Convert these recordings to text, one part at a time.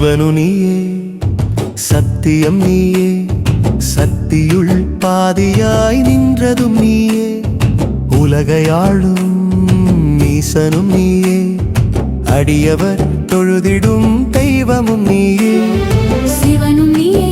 ஜீவனு நீயே சத்தியம் நீயே சக்தியுள் பாதியாய் நின்றதும் நீயே. உலகையாளும் ஈசனும் நீயே அடியவர் தொழுதிடும் தெய்வமும் நீயே. சிவனும் நீயே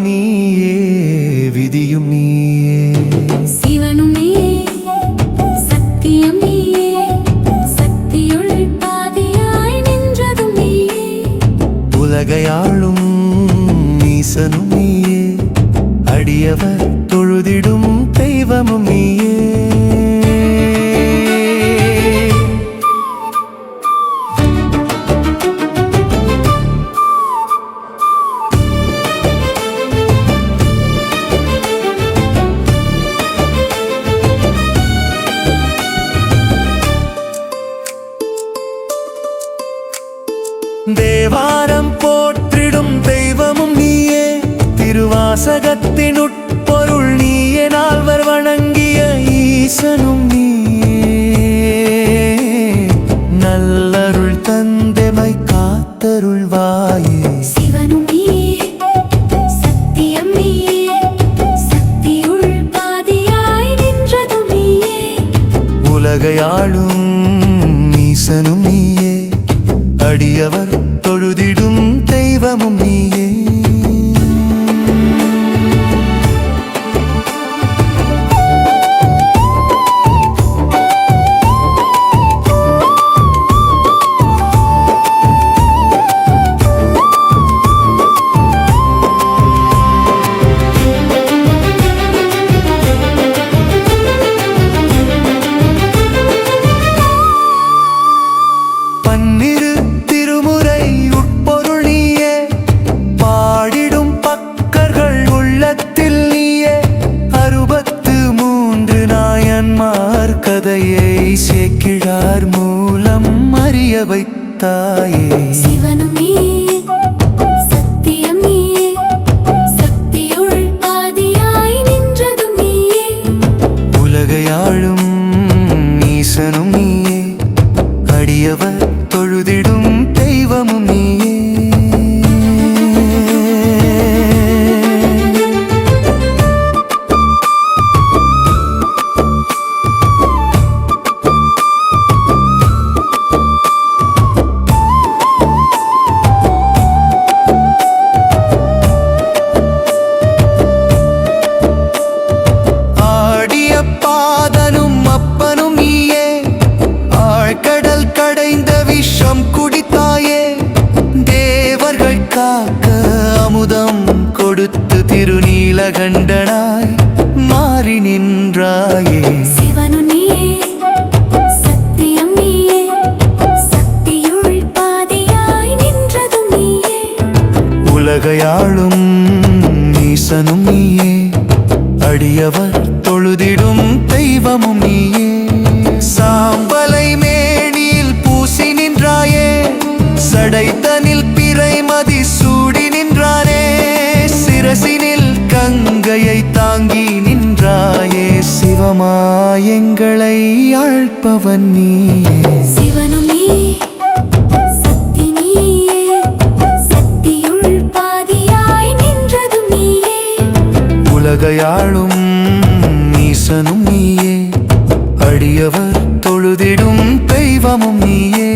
மதியும் நீயே விதியும் நீயே. சிவனும் நீயே சத்தியம் நீயே சக்தியுள் பாதியாய் நின்றதும் நீயே. உலகையாளும் ஈசனும் நீயே. அடியவர் தொழுதிடும் திருவாசகத்தின் உட்பொருள் நீயே நால்வர் வணங்கிய ஈசனும் நீயே. நல்லருள் தந்தெமை காத்தருள்வாயே சிவனும் உலகையாளும் ஈசனும் நீயே. அடியவர் சேக்கிழார் மூலம் அறிய வைத்தாயே சிவனும் திருநீலகண்டனாய் மாறி நின்றாயே. சிவனும் நீயே சத்தியம் நீயே சக்தியுள் பாதியாய் நின்றதும் நீயே. உலகையாளும் ஈசனும் நீயே அடியவர் தொழுதிடும் தெய்வமும் நீயே. சிவமாயங்களை ஆழ்பவன் நீயே. சிவனும் உலகையாளும் ஈசனும் நீயே. அடியவர் தொழுதிடும் தெய்வமும் நீயே.